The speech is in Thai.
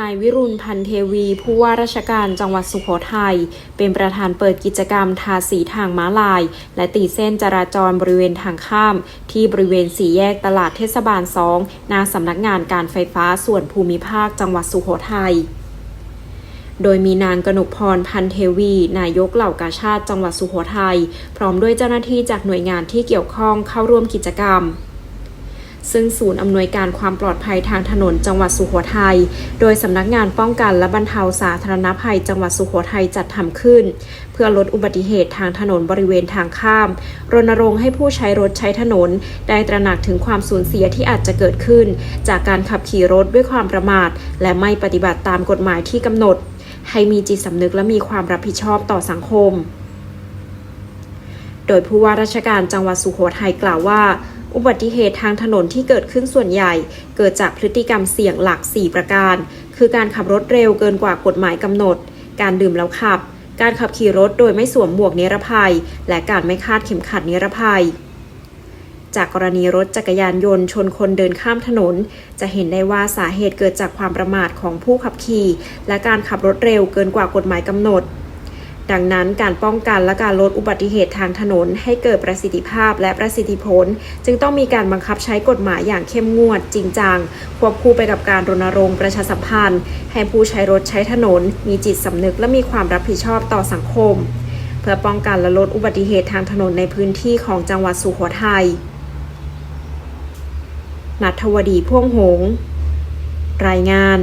นายวิรุณพันเทวี ผู้ว่าราชการจังหวัดสุโขทัยเป็นประธานเปิดกิจกรรมทาสีทางม้าลาย และตีเส้นจราจรบริเวณทางข้าม ที่บริเวณสี่แยกตลาดเทศบาล2หน้าสำนักงานการไฟฟ้าส่วนภูมิภาคจังหวัดสุโขทัยโดยมีนางกนกพรพันเทวี นายกเหล่ากาชาติจังหวัดสุโขทัยพร้อมด้วยเจ้าหน้าที่จากหน่วยงานที่เกี่ยวข้องเข้าร่วมกิจกรรม ซึ่งศูนย์อำนวยการความปลอดภัยทางถนนจังหวัดสุโขทัย โดยสำนักงานป้องกันและบรรเทาสาธารณภัยจังหวัดสุโขทัยจัดทำขึ้น เพื่อลดอุบัติเหตุทางถนนบริเวณทางข้าม รณรงค์ให้ผู้ใช้รถใช้ถนน ได้ตระหนักถึงความสูญเสียที่อาจจะเกิดขึ้น จากการขับขี่รถด้วยความประมาท และไม่ปฏิบัติตามกฎหมายที่กำหนด ให้มีจิตสำนึกและมีความรับผิดชอบต่อสังคม โดยผู้ว่าราชการจังหวัดสุโขทัยกล่าวว่า อุบัติเหตุทางถนนที่เกิดขึ้นส่วนใหญ่ เกิดจากพฤติกรรมเสี่ยงหลัก 4 ประการ คือการขับรถเร็วเกินกว่ากฎหมายกำหนด การดื่มแล้วขับ การขับขี่รถโดยไม่สวมหมวกนิรภัย และการไม่คาดเข็มขัดนิรภัย จากกรณีรถจักรยานยนต์ชนคนเดินข้ามถนน จะเห็นได้ว่าสาเหตุเกิดจากความประมาทของผู้ขับขี่ และการขับรถเร็วเกินกว่ากฎหมายกำหนด ดังนั้นการป้องกันและการลดอุบัติเหตุทางถนนให้เกิดประสิทธิภาพและประสิทธิผล จึงต้องมีการบังคับใช้กฎหมายอย่างเข้มงวด จริงจัง ควบคู่ไปกับการรณรงค์ประชาสัมพันธ์ ให้ผู้ใช้รถใช้ถนน มีจิตสำนึกและมีความรับผิดชอบต่อสังคม เพื่อป้องกันและลดอุบัติเหตุทางถนนในพื้นที่ของจังหวัดสุโขทัยนัทวดีพ่วงหง รายงาน